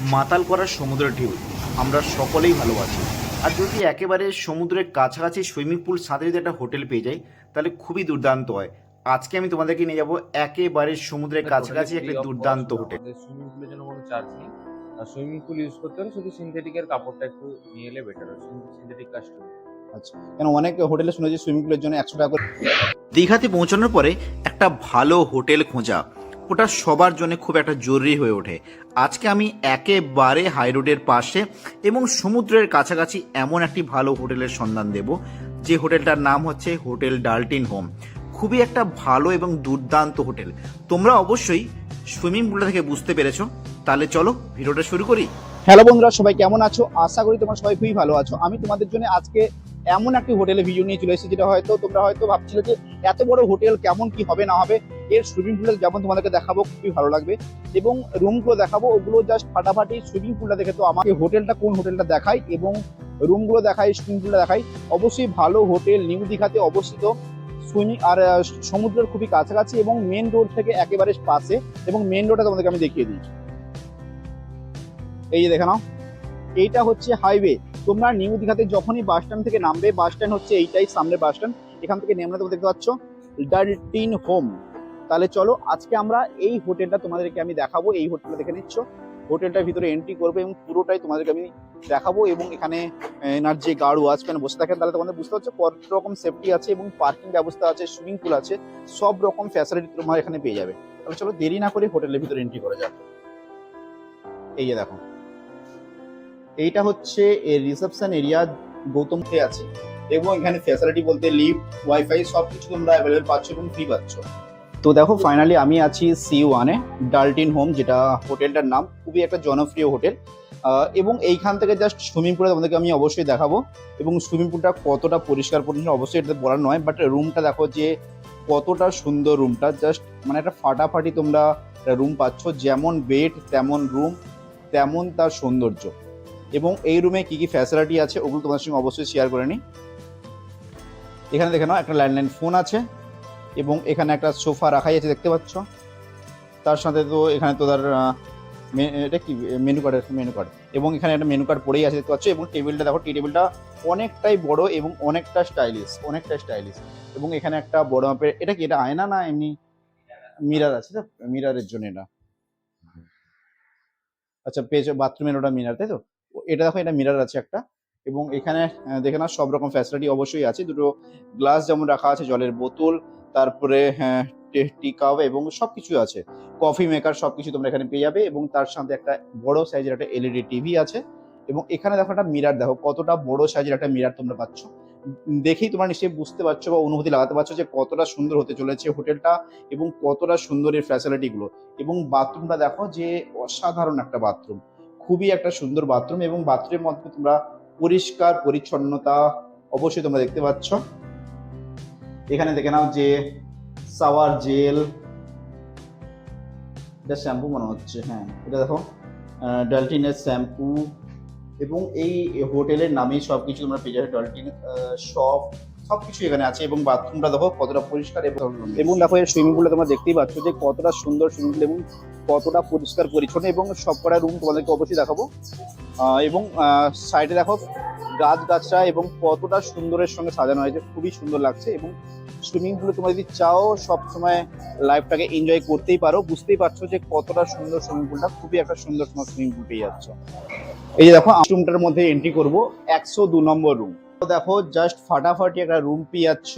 মাতাল করা সমুদ্রের ঢেউ। আমরা সকলেই ভালোবাসি। আর যদি একেবারে সমুদ্রের কাছাকাছি সুইমিং পুল সাথে যদি একটা হোটেল পেয়ে যাই তাহলে খুবই দুর্দান্ত হয়। আজকে আমি তোমাদেরকে নিয়ে যাব একেবারে সমুদ্রের কাছাকাছি একটা দুর্দান্ত হোটেল। সুইমিং পুলের জন্য কোনো চার্জ নেই। আর সুইমিং পুল ইউজ করতে হলে শুধু সিনথেটিকের কাপড়টা একটু নিয়ে এলে বেটার হয় সিনথেটিক কাস্টম আচ্ছা কেন অনেক হোটেলে শুনেছি সুইমিং পুলের জন্য একশো টাকা করে দীঘাতে পৌঁছানোর পরে একটা ভালো হোটেল খোঁজা। ওটা সবার জন্য খুব একটা জরুরি হয়ে ওঠে। আজকে আমি একেবারে হাই রোডের পাশে এবং সমুদ্রের কাছাকাছি এমন একটি ভালো হোটেলের সন্ধান দেব, যে হোটেলটার নাম হচ্ছে হোটেল ডালটিন হোম। খুবই একটা ভালো এবং দুর্দান্ত হোটেল। তোমরা অবশ্যই সুইমিং পুলটা থেকে বুঝতে পেরেছ। তাহলে চলো ভিডিওটা শুরু করি। হ্যালো বন্ধুরা, সবাই কেমন আছো? আশা করি তোমরা সবাই খুবই ভালো আছো। আমি তোমাদের জন্য আজকে এমন একটি হোটেলে ভিডিও নিয়ে চলে এসেছি, যেটা হয়তো তোমরা হয়তো ভাবছিলে যে এত বড় হোটেল কেমন কি হবে না হবে। এর সুইমিং পুলে যেমন তোমাদেরকে দেখাবো, খুবই ভালো লাগবে। এবং রুমগুলো দেখাবো, ওগুলো জাস্ট ফাটাফাটি সুইমিং পুলটা দেখে তো আমাকে হোটেলটা কোন হোটেলটা দেখাই এবং রুমগুলো দেখাই সুইমিং পুলটা দেখাই। অবশ্যই ভালো হোটেল নিউ দীঘাতে অবস্থিত। সুইমিং আর সমুদ্রের খুবই কাছাকাছি এবং মেন রোড থেকে একেবারে পাশে এবং মেন রোডটা তোমাদেরকে আমি দেখিয়ে দিই এই যে দেখে নাও। এইটা হচ্ছে হাইওয়ে তোমরা নিউ দীঘাতে যখনই বাস স্ট্যান্ড থেকে নামবে বাস স্ট্যান্ড হচ্ছে এইটাই সামনে বাস স্ট্যান্ড এখান থেকে নেমে তোমরা দেখতে পাচ্ছ ডালটিন হোম তাহলে চলো আজকে আমরা এই হোটেলটা তোমাদেরকে আমি দেখাবো। এই হোটেলটা দেখে নিচ্ছ। হোটেলটার ভিতরে এন্ট্রি করব এবং পুরোটাই তোমাদেরকে আমি দেখাবো এবং এখানে এনার যে গার্ড ওয়াচম্যান বসে থাকেন, তাহলে তোমাদের বুঝতে পারছ কত রকম সেফটি আছে এবং পার্কিং ব্যবস্থা আছে সুইমিং পুল আছে সব রকম ফ্যাসিলিটি তোমার এখানে পেয়ে যাবে। তাহলে চলো দেরি না করে হোটেলের ভিতরে এন্ট্রি করা যাবে এই যে দেখো। এইটা হচ্ছে এর রিসেপশন এরিয়া গৌতম কে আছে। এবং এখানে ফ্যাসিলিটি বলতে লিফট ওয়াইফাই সব কিছু তোমরা অ্যাভেলেবল পাচ্ছ এবং ফ্রি পাচ্ছ। তো দেখো ফাইনালি আমি আছি সি ওয়ানে ডালটিন হোম যেটা হোটেলটার নাম। খুবই একটা জনপ্রিয় হোটেল। এবং এইখান থেকে জাস্ট সুইমিং পুলে তোমাদেরকে আমি অবশ্যই দেখাবো। এবং সুইমিং পুলটা কতটা পরিষ্কার পরিচ্ছন্ন, অবশ্যই এটা বলার নয় বাট রুমটা দেখো যে কতটা সুন্দর রুমটা জাস্ট মানে একটা ফাটাফাটি তোমরা রুম পাচ্ছ। যেমন বেড তেমন রুম তেমন তার সৌন্দর্য। এবং এই রুমে কি কি ফ্যাসিলিটি আছে, ওগুলো তোমাদের সঙ্গে অবশ্যই শেয়ার করে নিই। এখানে দেখে নাও, একটা ল্যান্ডলাইন ফোন আছে। এবং এখানে একটা সোফা রাখাই আছে, দেখতে পাচ্ছ? তার সাথে তো এখানে তো তার এটা কি? মেনু কার্ড মেনু কার্ড এবং এখানে একটা মেনু কার্ড পড়েই আছে, দেখতে পাচ্ছ? এবং টেবিলটা দেখো টি টেবিলটা অনেকটাই বড় এবং অনেকটা স্টাইলিশ অনেকটা স্টাইলিশ এবং এখানে একটা বড় মাপের, এটা কি, এটা আয়না না এমনি মিরার আছে মিরারের জন্য এটা। আচ্ছা পেজ বাথরুমের ওটা মিরার তাই তো? এটা দেখো, এটা মিরার আছে একটা। এবং এখানে দেখে না সব রকম ফ্যাসিলিটি অবশ্যই আছে। দুটো গ্লাস যেমন রাখা আছে, জলের বোতল তারপরে হ্যাঁ টি কাপ এবং সব কিছু আছে। কফি মেকার সব কিছু তোমরা এখানে পেয়ে যাবে এবং তার সাথে একটা বড় সাইজের একটা এলইডি টিভি আছে এবং এখানে দেখো একটা মিরার দেখো কতটা বড় সাইজের একটা মিরার তোমরা পাচ্ছ। দেখেই তোমরা নিশ্চয়ই বুঝতে পারছ বা অনুভূতি লাগাতে পারছ যে কতটা সুন্দর হতে চলেছে হোটেলটা এবং কতটা সুন্দর এর ফ্যাসিলিটি গুলো। এবং বাথরুমটা দেখো যে অসাধারণ একটা বাথরুম খুবই একটা সুন্দর বাথরুম এবং বাথরুমের মধ্যে তোমরা পরিষ্কার, পরিচ্ছন্নতা অবশ্যই তোমরা দেখতে পাচ্ছ। এখানে দেখে নাও যে সাওয়ার জেল, এটা শ্যাম্পু মনে হচ্ছে হ্যাঁ এটা দেখো ডালটিনের শ্যাম্পু, এবং এই হোটেলের নামেই সব কিছু তোমরা পেয়ে যাবে, ডালটিন শপ সব কিছু এখানে আছে, এবং বাথরুমটা দেখো কতটা পরিষ্কার এবং দেখো এর সুইমিং পুলটা তোমরা দেখতেই পাচ্ছ যে কতটা সুন্দর সুইমিং পুল এবং কতটা পরিষ্কার পরিচ্ছন্ন, এবং সব কটা রুম তোমাদেরকে অবশ্যই দেখাবো। এবং সাইডে দেখো গাছ গাছরা এবং কতটা সুন্দরের সঙ্গে সাজানো হয়েছে, খুবই সুন্দর লাগছে এবং সুইমিং পুলে তোমরা যদি চাও সব সময় লাইফটাকে এনজয় করতেই পারো, বুঝতেই পারছ যে কতটা সুন্দর সুইমিং পুলটা খুবই একটা সুন্দর সুন্দর সুইমিং পুল পেয়ে যাচ্ছ। এই যে দেখো রুমটার মধ্যে এন্ট্রি করব, একশো দু নম্বর রুম দেখো জাস্ট ফাটাফাটি একটা রুম পেয়ে যাচ্ছ।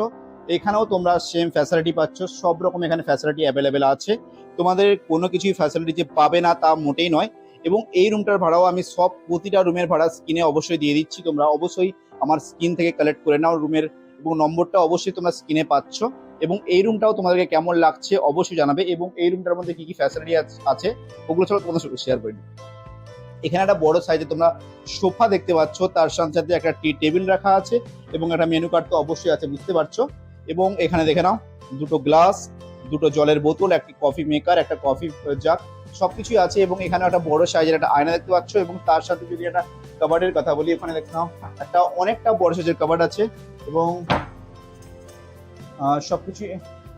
এখানেও তোমরা সেম ফ্যাসিলিটি পাচ্ছ, সব রকম এখানে ফ্যাসিলিটি অ্যাভেলেবেল আছে। তোমাদের কোনো কিছুই ফ্যাসিলিটি যে পাবে না তা মোটেই নয়। এবং এই রুমটার ভাড়াও আমি সব প্রতিটা রুমের ভাড়া স্ক্রিনে অবশ্যই দিয়ে দিচ্ছি। তোমরা অবশ্যই আমার স্ক্রিন থেকে কালেক্ট করে নাও রুমের এবং নম্বরটা অবশ্যই তোমরা স্ক্রিনে পাচ্ছ। এবং এই রুমটাও তোমাদেরকে কেমন লাগছে অবশ্যই জানাবে এবং এই রুমটার মধ্যে কি কি ফ্যাসিলিটি আছে ওগুলো চলো তোমাদের সাথে শেয়ার করে এখানে একটা বড় সাইজে তোমরা সোফা দেখতে পাচ্ছ, তার সাথে সাথে একটা টি টেবিল রাখা আছে এবং একটা মেনু কার্ড তো অবশ্যই আছে, বুঝতে পারছ? এবং এখানে দেখে নাও, দুটো গ্লাস দুটো জলের বোতল, একটি কফি মেকার একটা কফি জাগ সবকিছুই আছে এবং এখানে একটা বড় সাইজের একটা আয়না দেখতে পাচ্ছ এবং তার সাথে যদি একটা কাবার্ডের কথা বলি, এখানে দেখতে নাও একটা অনেকটা বড় সাইজের কাবার্ড আছে এবং সবকিছু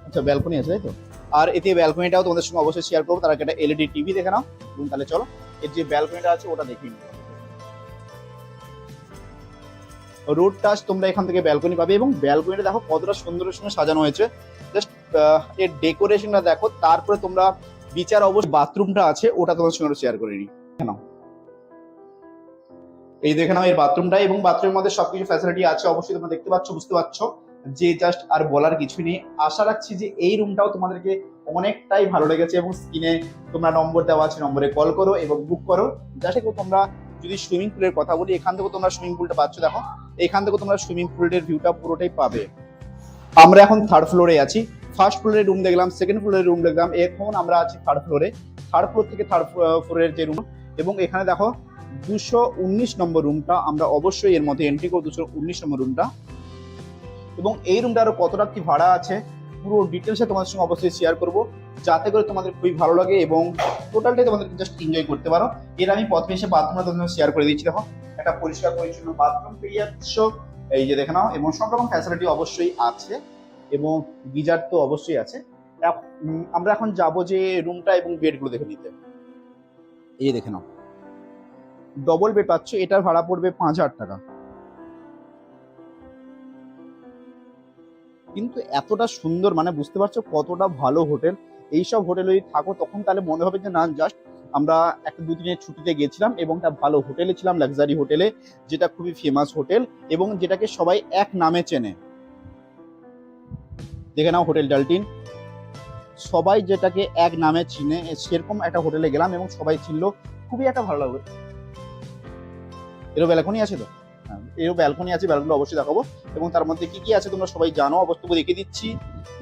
আচ্ছা ব্যালকনি আছে, তাই তো? আর এতে ব্যালকনিটাও তোমাদের সঙ্গে অবশ্যই শেয়ার করব। তার একটা এলইডি টিভি দেখে নাও এবং তাহলে চলো, এর যে ব্যালকনিটা আছে ওটা নিও রোড টাচ তোমরা এখান থেকে ব্যালকনি পাবে এবং ব্যালকনিটা দেখো কতটা সুন্দরের সঙ্গে সাজানো হয়েছে। জাস্ট এর ডেকোরেশনটা দেখো, তারপরে তোমরা বিচার অবশ্য বাথরুমটা আছে, ওটা তোমার সঙ্গে শেয়ার করে দেখে নাও। এই দেখে নাও এর বাথরুমটা এবং বাথরুমের মধ্যে সবকিছু ফ্যাসিলিটি আছে, অবশ্যই তোমরা দেখতে পাচ্ছ, বুঝতে পারছ। যে জাস্ট আর বলার কিছু নেই। আশা রাখছি যে এই রুমটাও তোমাদেরকে অনেকটাই ভালো লেগেছে এবং স্ক্রিনে তোমরা নম্বর দেওয়া আছে নম্বরে কল করো এবং বুক করো। যাতে তোমরা যদি সুইমিং পুলের কথা বলি, এখান থেকে তোমরা সুইমিং পুলটা পাচ্ছ, দেখো। এখান থেকে তোমরা সুইমিং পুলের ভিউটা পুরোটাই পাবে। আমরা এখন থার্ড ফ্লোরে আছি। ফার্স্ট ফ্লোরে রুম দেখলাম সেকেন্ড ফ্লোরে রুম দেখলাম, এখন আমরা আছি থার্ড ফ্লোরে থার্ড ফ্লোর থেকে থার্ড ফ্লোরের যে রুম এবং এখানে দেখো দুশো উনিশ নম্বর রুমটা আমরা অবশ্যই এর মধ্যে এন্ট্রি করব, দুশো উনিশ নম্বর রুমটা এবং এই রুমটা আরও কতটা কি ভাড়া আছে, পুরো ডিটেলসে তোমাদের সঙ্গে অবশ্যই শেয়ার করব, যাতে করে তোমাদের খুবই ভালো লাগে এবং টোটালটাই তোমাদের জাস্ট এনজয় করতে পারো। এর আমি প্রথমে এসে বাথরুমটা তোমাদের শেয়ার করে দিচ্ছি, দেখো। একটা পরিষ্কার পরিচ্ছন্ন বাথরুম পেয়ে যাচ্ছ এই যে দেখে নাও, এবং সব রকম ফ্যাসিলিটি অবশ্যই আছে। এবং গিজার তো অবশ্যই আছে। আমরা এখন যাব যে রুমটা এবং বেডগুলো দেখে নিতে। এই দেখে নাও। ডবল বেড পাচ্ছ, এটার ভাড়া পড়বে পাঁচ হাজার টাকা। কিন্তু এতটা সুন্দর মানে বুঝতে পারছ কতটা ভালো হোটেল। এইসব হোটেলে যদি থাকো, তখন তাহলে মনে হবে যে না জাস্ট আমরা একটা দু দিনের ছুটিতে গেছিলাম এবং একটা ভালো হোটেলে ছিলাম লাক্সারি হোটেলে, যেটা খুবই ফেমাস হোটেল এবং যেটাকে সবাই এক নামে চেনে। দেখে নাও হোটেল ডালটিন। সবাই যেটাকে এক নামে চিনে, সেরকম একটা হোটেলে গেলাম এবং সবাই চিনলো, খুবই একটা ভালো লাগবে এরও ব্যালকনি আছে তো? হ্যাঁ এরও ব্যালকনি আছে ব্যালকনি অবশ্যই দেখাবো। এবং তার মধ্যে কি কি আছে তোমরা সবাই জানো অবস্থা দেখে দিচ্ছি।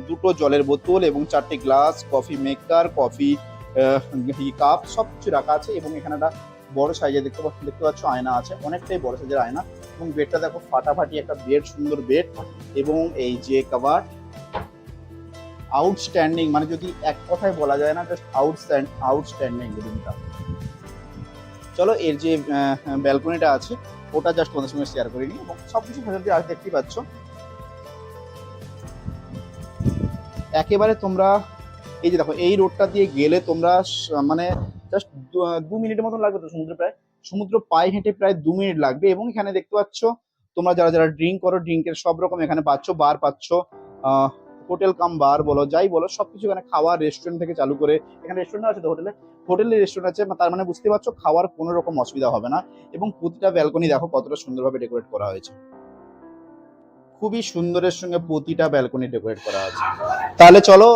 দুটো জলের বোতল এবং চারটে glass coffee maker coffee cup সব কিছু রাখা আছে এবং এখানে একটা বড় সাইজে দেখতে পাচ্ছ দেখতে পাচ্ছ আয়না আছে, অনেকটাই বড় সাইজের আয়না। এবং বেডটা দেখো ফাটাফাটি একটা বেড সুন্দর বেড এবং এই যে কাভার আউটস্ট্যান্ডিং মানে যদি এক কথায় বলা যায় না জাস্ট আউটস্ট্যান্ড আউটস্ট্যান্ডিং রুমটা। চলো, এর যে ব্যালকনিটা আছে, ওটা জাস্ট তোমাদের সঙ্গে শেয়ার করে নিই, এবং সব কিছু ফ্যাসিলিটি আর দেখতেই পাচ্ছ। একেবারে তোমরা, এই যে দেখো, এই রোডটা দিয়ে গেলে তোমরা মানে জাস্ট দু মিনিটের মতন লাগবে তো সমুদ্র প্রায়। সমুদ্র পায়ে হেঁটে প্রায় দু মিনিট লাগবে, এবং এখানে দেখতে পাচ্ছ তোমরা যারা যারা ড্রিঙ্ক করো ড্রিঙ্কের সব রকম এখানে পাচ্ছ বার পাচ্ছ হোটেল কাম বার বলো, যাই বলো, সবকিছু এখানে খাওয়ার রেস্টুরেন্ট থেকে চালু করে এখানে রেস্টুরেন্ট আছে তো হোটেলে? হোটেলে রেস্টুরেন্ট আছে, তার মানে বুঝতে পারছ, খাওয়ার কোনো রকম অসুবিধা হবে না এবং প্রতিটা ব্যালকনি দেখো কতটা সুন্দরভাবে ডেকোরেট করা হয়েছে। খুবই সুন্দরের সঙ্গে প্রতিটা ব্যালকনি ডেকোরেট করা আছে। তাহলে চলো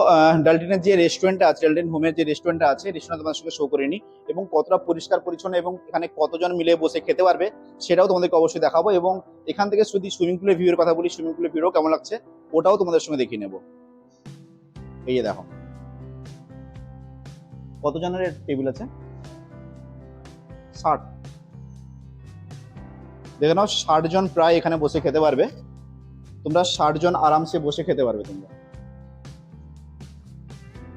ডালটিনের যে রেস্টুরেন্টটা আছে, ডালটিন হোমের যে রেস্টুরেন্টটা আছে রেস্টুরেন্ট তোমাদের সঙ্গে শো করে নিই এবং কতটা পরিষ্কার, পরিচ্ছন্ন এবং এখানে কতজন মিলে বসে খেতে পারবে, সেটাও তোমাদেরকে অবশ্যই দেখাবো এবং এখান থেকে যদি সুইমিং পুলের ভিউর কথা বলি সুইমিং পুলের ভিউও কেমন লাগছে? ওটাও তোমাদের সঙ্গে দেখিয়ে নেব। এই যে দেখো। কতজনের টেবিল আছে? ষাট। দেখে নাও ষাট জন প্রায় এখানে বসে খেতে পারবে। তোমরা ষাট জন আরামসে বসে খেতে পারবে তোমরা।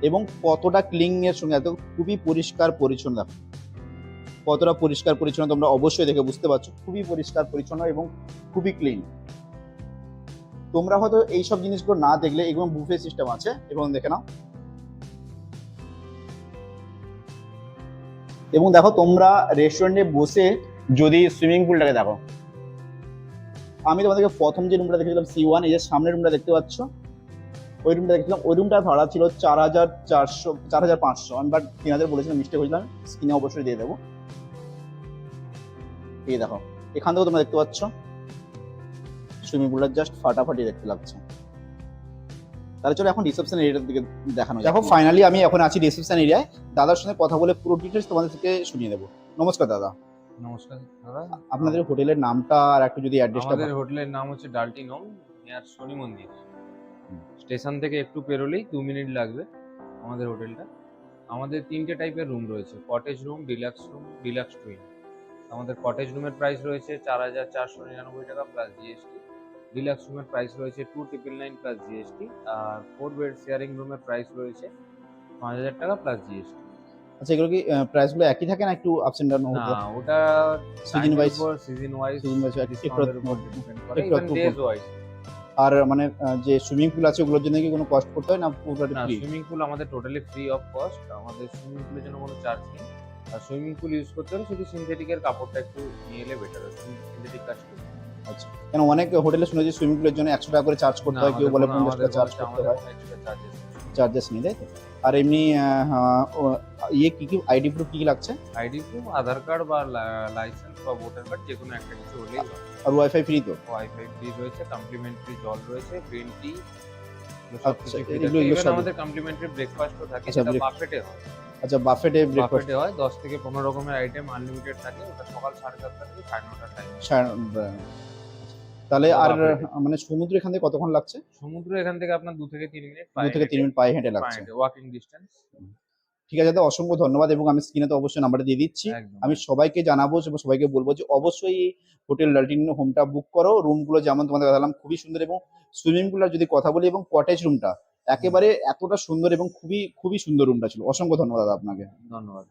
এবং কতটা ক্লিন এর সঙ্গে, এত খুবই পরিষ্কার পরিচ্ছন্ন দেখো। কতটা পরিষ্কার পরিচ্ছন্ন তোমরা অবশ্যই দেখে বুঝতে পারছ। খুবই পরিষ্কার পরিচ্ছন্ন এবং খুবই ক্লিন তোমরা হয়তো এইসব জিনিসগুলো না দেখলে এগুলো বুফে সিস্টেম আছে। এবং দেখে নাও। এবং দেখো, তোমরা রেস্টুরেন্টে বসে যদি সুইমিং পুলটাকে দেখো। আমি তোমাদেরকে প্রথম যে রুমটা দেখেছিলাম সি ওয়ান এই যে সামনের রুমটা দেখতে পাচ্ছ? ওই রুমটা দেখছিলাম। ওই রুমটা ভাড়া ছিল চার হাজার চারশো, চার হাজার পাঁচশো। আমি বাট তিন হাজার বলেছিলাম মিস্টেক হয়েছিলাম স্ক্রিনে অবশ্যই দিয়ে দেবো। এই দেখো, এখান থেকেও তোমরা দেখতে পাচ্ছ। সুইমিং পুলটা জাস্ট ফাটাফাটি দেখতে লাগছে। তাহলে চলো এখন রিসেপশন এরিয়ার দিকে দেখানো যাক। দেখো ফাইনালি আমি এখন আছি রিসেপশন এরিয়ায় দাদার সঙ্গে কথা বলে পুরো ডিটেলস তোমাদের থেকে শুনিয়ে দেবো নমস্কার দাদা। নমস্কার দাদা। আপনাদের হোটেলের নামটা আর একটু যদি অ্যাড্রেসটা আমাদের হোটেলের নাম হচ্ছে ডালটিন হোম নিয়ার শনি মন্দির। স্টেশন থেকে একটু পেরোলেই দু মিনিট লাগবে আমাদের হোটেলটা। আমাদের তিনটে টাইপের রুম রয়েছে cottage room deluxe room deluxe twin আমাদের কটেজ রুমের প্রাইস রয়েছে চার হাজার চারশো নিরানব্বই টাকা প্লাস জিএসটি ডিলাক্স রুমের প্রাইস রয়েছে two triple nine plus GST আর ফোর বেড শেয়ারিং রুমের প্রাইস রয়েছে পাঁচ হাজার টাকা প্লাস জিএসটি আচ্ছা এগুলো কি প্রাইসগুলো একই থাকে না একটু আপস এন্ড ডাউন না ওটা Season wise? Season wise Season wise একটু- ডেজ ওয়াইজ আর মানে যে সুইমিং পুল আছে ওগুলোর জন্য কি কোনো কস্ট করতে হয় না পুরোটা ফ্রি সুইমিং পুল আমাদের টোটালি ফ্রি অফ কস্ট আমাদের সুইমিং পুলের জন্য কোনো চার্জ নেই। আর সুইমিং পুল ইউজ করতে হলে শুধু সিনথেটিকের কাপড়টা একটু নিয়ে এলে বেটার হয় সিনথেটিক কাজ করতে। আচ্ছা। কেন অনেক হোটেলে শুনেছি সুইমিং পুলের জন্য একশো টাকা করে চার্জ করতে হয় কেউ বলে পঞ্চাশ টাকা চার্জ করতে হয়। চার্জেস নেই। তাই তো? আর এমনি ইয়ে কি কি আইডি প্রুফ কি কি লাগছে? আইডি প্রুফ আধার কার্ড বা লাইসেন্স বা ভোটার কার্ড যে কোনো একটা কিছু হলেই হয়। আর ওয়াইফাই ফ্রি তো? ওয়াইফাই ফ্রি রয়েছে কমপ্লিমেন্টারি জল রয়েছে গ্রিন টি আচ্ছা, সবই। আমাদের কমপ্লিমেন্টারি ব্রেকফাস্টও থাকে আচ্ছা, সেটা break- বাফেটে হয়। আচ্ছা বাফেটে ব্রেকফাস্ট হয় দশ থেকে পনেরো রকমের আইটেম আনলিমিটেড থাকে ওটা সকাল সাড়ে সাতটা থেকে সাড়ে নটার টাইম তাহলে আর মানে সমুদ্র এখান থেকে কতক্ষণ লাগছে? সমুদ্র এখান থেকে আপনার দু থেকে তিন মিনিট দু থেকে তিন মিনিট পায়ে হেঁটে লাগছে। ওয়াকিং ডিস্টেন্স ঠিক আছে দাদা অসংখ্য ধন্যবাদ এবং আমি স্ক্রিনে তো অবশ্যই নাম্বারটা দিয়ে দিচ্ছি। আমি সবাইকে জানাব এবং সবাইকে বলব যে অবশ্যই এই হোটেল লালটিন হোমটা বুক করো। রুমগুলো যেমন তোমাদের দেখালাম খুবই সুন্দর এবং সুইমিং পুলের যদি কথা বলি এবং কটেজ রুমটা একেবারে এতটা সুন্দর এবং খুবই খুবই সুন্দর রুমটা ছিল। অসংখ্য ধন্যবাদ দাদা আপনাকে। ধন্যবাদ।